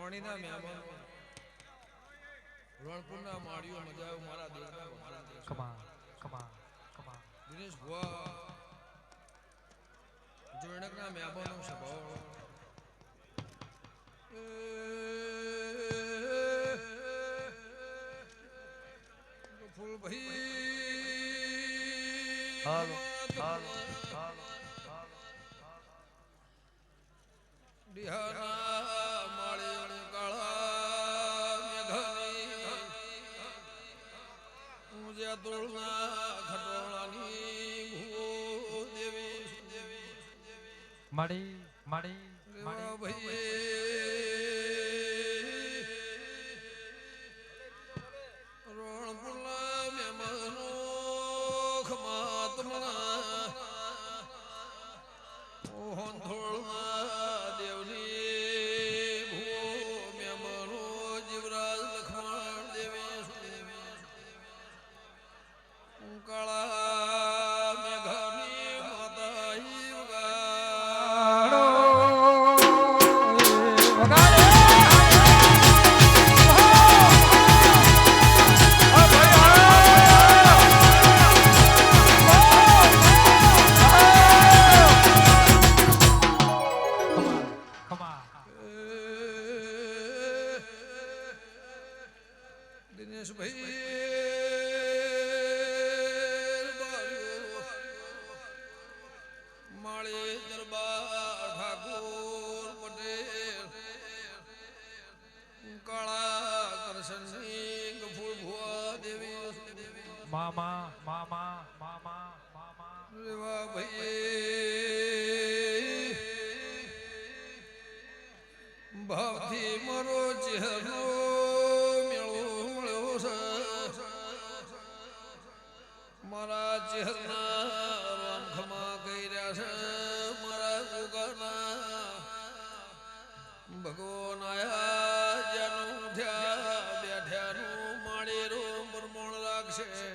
હોણીના મહેમાનો રણપુરના માળીઓ મજા મારા દેવના વખાણ કમા કમા on. દિનેશ ભુવા જોડકના મહેમાનો સ્વભાવ ફૂલભાઈ હાલો, હાલો, મળી ભાઈ. રણપુરના મહેમાનો ખમાતમણા ઓહોંધોળના મામા મામા મામા મામા. ભાઈ. ભાવથી મારો ચહેરો મેળો મળ્યો છે. મારા ચહેરના રંખમાં કર્યા છે, મારા દુકાના ભગવાન આયા જ્યાંનું થયા બેઠ્યાનું માળેરું મરમણ રાખશે.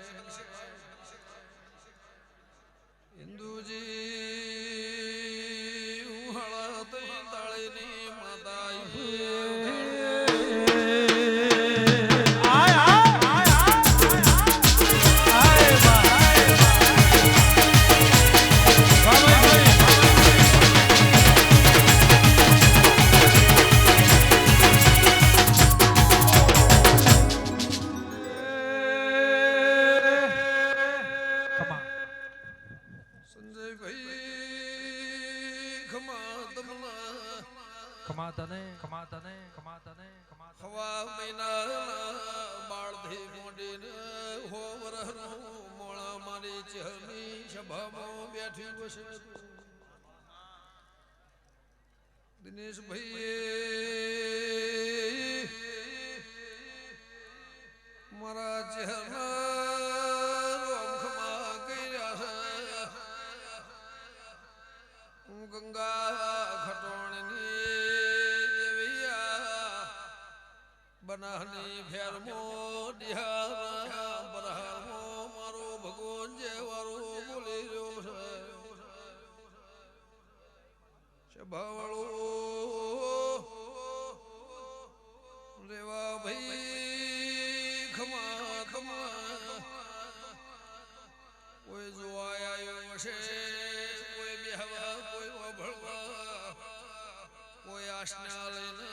મોળા મારી ચહેરની સભામાં બેઠી હશે દિનેશભાઈ મારા ચહેરા કર્યા છે. ગંગા ખટોણની દેવિયા બનાહની ફેરમો ડિહારા સભાવાળો રેવા ભાઈ ખમા ખમા. કોઈ જોવા આવ્યો છે કોઈ બેહવા, કોઈ વભળવા. કોઈ આશના લઈને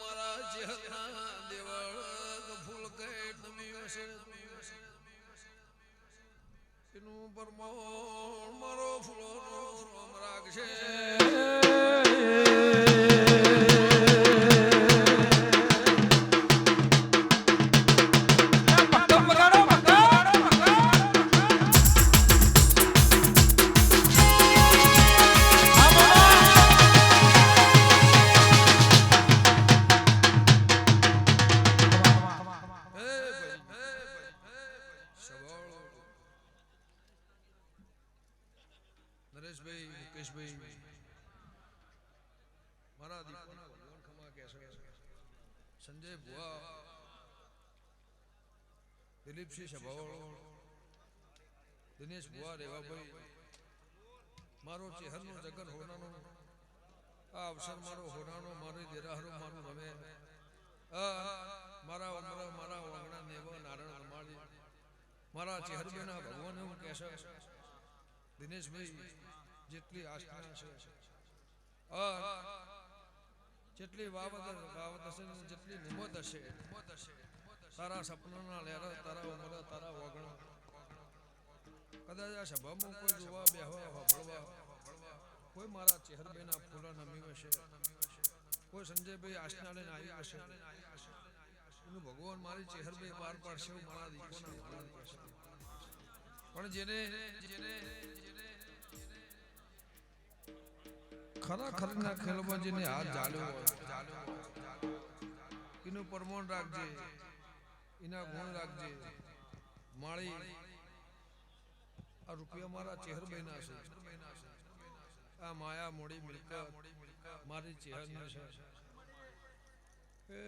મારા જેહના દેવળ ફૂલ કઈ નમી હશે. એનું પરમાણ મારો ફૂલોનો રોમ રાખશે હે દિલીપસિંહ સભાવાળો દિનેશ ભુવા રેવાભાઈ મારો ચહેરનો જગન હોનાનો, આ અવસર મારો હોનાનો, મારો દેરાહરો, મારું આ મારા ઉમરા, મારા વાંગણા નેવા, નારાયણ રમાડી. મારા ચેહરબેના ભગવાન એવું કહેશે દિનેશભાઈ જેટલી આસ્થા છે જેટલી વાવત વાવત હશે જેટલી નિમત હશે તારા સપનાના લેરા તારા ઉમરા તારા વાગણા. કદાચ આ સભામાં કોઈ જોવા બેહવા હોભળવા કોઈ મારા ચેહરબેના ફૂલા નમી હશે કોઈ સંજયભાઈ લઈને આવી હશે એનું ભગવાન મારી ચેહરભાઈ બહાર પાડશે મારા દીકરાના બહાર પાડશે પણ જેને જેને ખરા ખરના ખેલમાં જેને હાથ જાલ્યો એનું પરમોન રાખજે. એના ગુણ રાખજે. માળી. આ રૂપિયા મારા ચેહરભાઈના છે. આ માયા મોડી મિલકત મારી ચેહરની છે. એ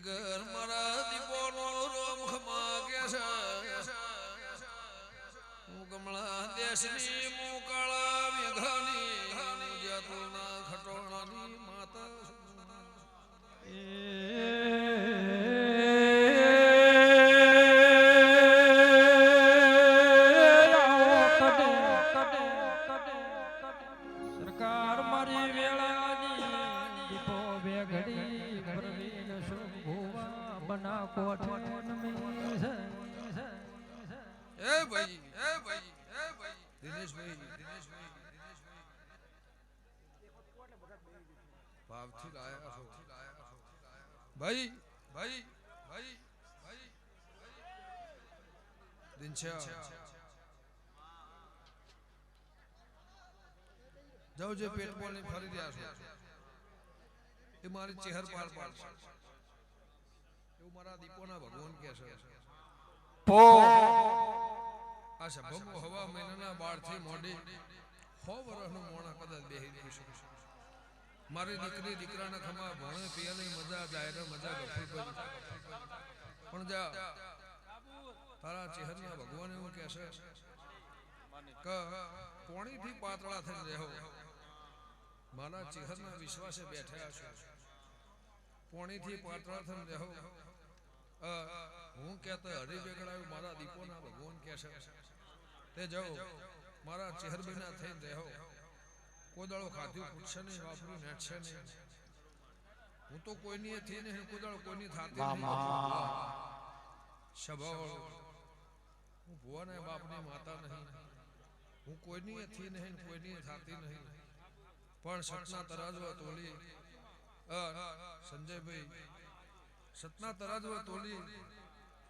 જીગર મારા દીપોનો રોમ ખમાગે છે. હું કમળા દેશની હું ભાવથી લાયા છો ભાઈ ભાઈ ભાઈ ભાઈ. દિનછા જાઓ જે પેટ બોલને ફરી રહ્યા છો. એ મારી ચહેર પાર પાડશે. એવું મારા દીપોના ભગવાન કહે છે. આ સભામાં હવા મહિનાના બાળથી મોડી સો વર્ષનું મોણા કદાચ બેહી ગયું છે મારી દીકરી, દીકરાના ખમા ભણે પિયાની મજા જાહેર મજા ગફુર પણ જા, તારા ચહેરના ભગવાન એવું કહેશે કે પોણીથી પાતળા થઈ રહેવો મારા ચહેરના વિશ્વાસે બેઠા છો. પોણીથી પાતળા થઈ રહેવો હું કહેતો હરી બેગડાયું મારા દીપોના ભગવાન કહેશે તે જાઓ, મારા ચેહરબીના થઈને રહો કોદાળો ખાધ્યું પૂછશે નહીં વાપર્યું નેટશે નહીં. હું તો કોઈની એ નહીં કોદાળો કોઈની થાતી નહીં. સ્વભાવ. હું ભુવાના બાપની માતા નહીં. હું કોઈની એ નહીં કોઈની થાતી નહીં. પણ સતના તરાજવા તોલી. સંજયભાઈ સતના તરાજવા તોલી.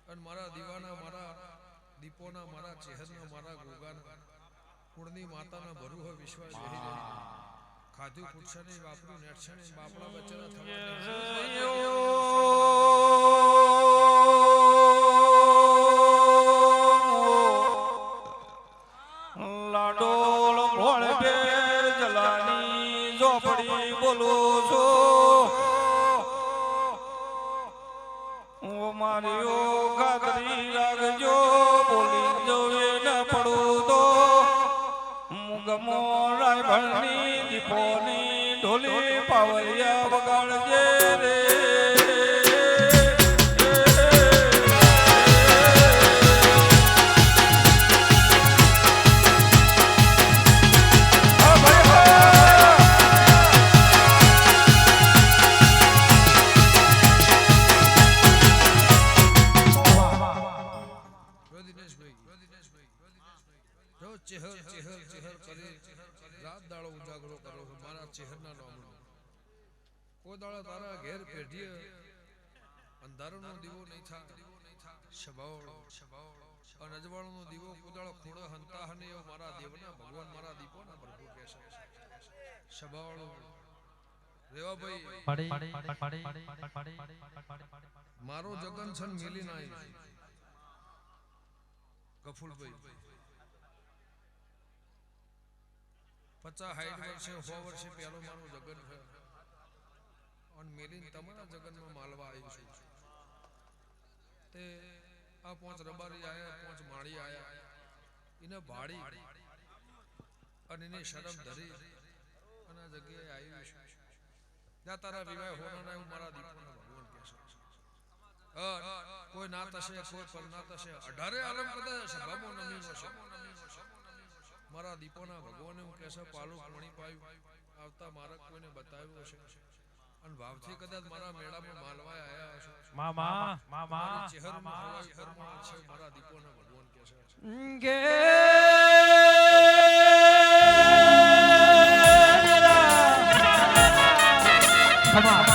અને મારા દીવાના મારા દીપોના મારા ચહેરના મારા ગોગાના. કુળની માતાના ભરું હોય વિશ્વાસ ખાધું પૂછશે નહીં વાપર્યું નેટશે નહીં બાપડા બચ્ચાના થવા રાયભણની દીપોની ઢોલી પાવલિયા વગાડજે. જો ચહેર ચહેર ચહેર કરી, રાત દાડો ઉજાગરો કરો છો મારા ચહેરના નામનો. કોઈ દાડો તારા ઘેર પેઢીએ અંધારાનો દીવો નહીં થા. શબાવળો અને અજવાળનો દીવો કુદાળો ખૂણો હંતા હને એવો મારા દેવના ભગવાન મારા દીપોના પ્રભુ રેવાભાઈ પડી પડી પડી પડી મારો જગન છન મિલી ના ગફુલભાઈ પચાસ સાઠ વર્ષે સો વર્ષે પહેલો મારો જગન છે. અને મેલીને તમારા જગનમાં માલવા આવી છું. તે આ પાંચ રબારી આયા પાંચ માળી આયા. એને ભાડી અને એની શરમ ધરી અને આ જગ્યાએ આવ્યું છે. જ્યાં તારા વિવાહ હોવાના એવું મારા દીપોના ભગવાન કહે છે. અ, કોઈ ના થશે કોઈ પર ના થશે. અઢારે આલમ કદાચ સભામો નમીનો છે. મારા દીપોના ભગવાને હું કહેશે પાલુક મણી પાયું આવતા મારા કોઈને બતાવ્યું હશે. અને ભાવથી કદાચ મારા મેળામાં માલવાય આયા હશે. મામા મામા ચહેરમાં ચહેરમાં છે મારા દીપોના ભગવાન કહેશે. ગે માયાવલે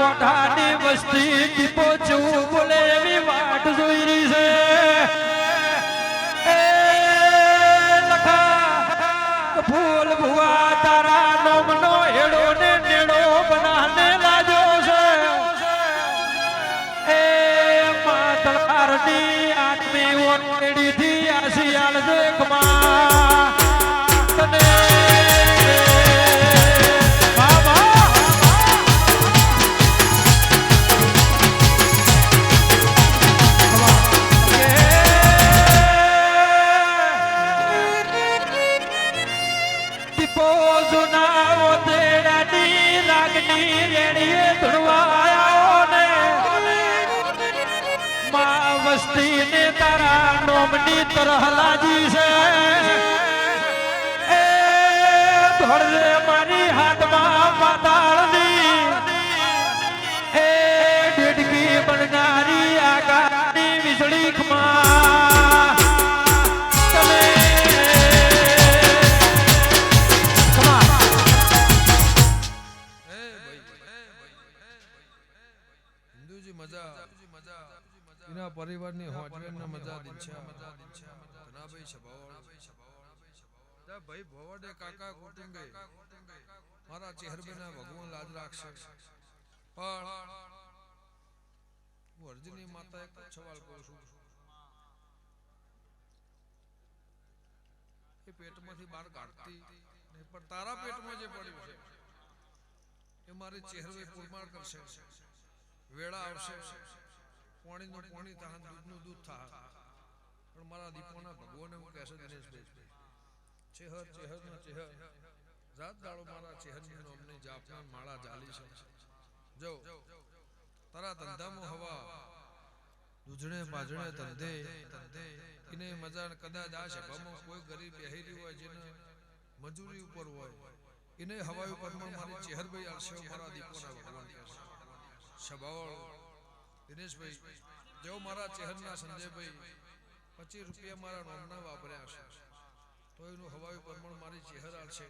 કોઠાની વસ્તી દીપો છું બોલે એવી વાટ જોઈ રહી છે. નોમની તરહ લાજી છે. પરિવારની હોજવેનને મજા દીછા ધનાભાઈ સભાવાળા ભાઈ ભવાડે કાકા કુટુંબે મારા ચહેરબેના ભગવાન લાજ રાખશે. પણ હું અર્જુનની માતા એક સવાલ કરું છું. એ પેટમાંથી બહાર કાઢતી નહીં, પણ તારા પેટમાં જે પડ્યું છે એ મારી ચહેરવે પુરમાર કરશે. વેળા આવશે. પાણીનું પોણી થાય દૂધનું દૂધ થાય. પણ મારા દીપોના ભગવાન હું કહેશે દિનેશભાઈ ચેહર ચેહર નો ચેહર. જાત દાડો મારા ચેહરની નામની જાપના માળા જાલી છે. જો, તારા ધંધામાં હવા, દૂધણે પાજણે ધંધે એને મજા કદાચ આ સભામાં કોઈ ગરીબ બેહી હોય જેને મજૂરી ઉપર હોય. એને હવાઈ ઉપર મારી ચેહરભાઈ આવશે મારા દીપોના ભગવાન સભાવાળો દિનેશભાઈ જો મારા ચહેરના સંજયભાઈ પચીસ રૂપિયા મારા નોમના વાપર્યા છે. તો એનું હવાયું પરમણ મારી ચહેરા છે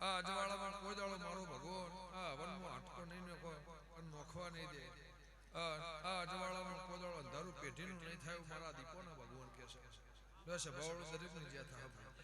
આ અજવાળામાં કોઈ દાડો મારો ભગવાન, આ હવનમાં હાટકો નહીં નોખો અને નોખવા નહીં દે. આ અજવાળામાં કોઈ દાડો અંધારું પેઢીનું નહીં થાય મારા દીપોના ભગવાન કહે છે. બસ ભાવડો દરેકની જ્યાં થાય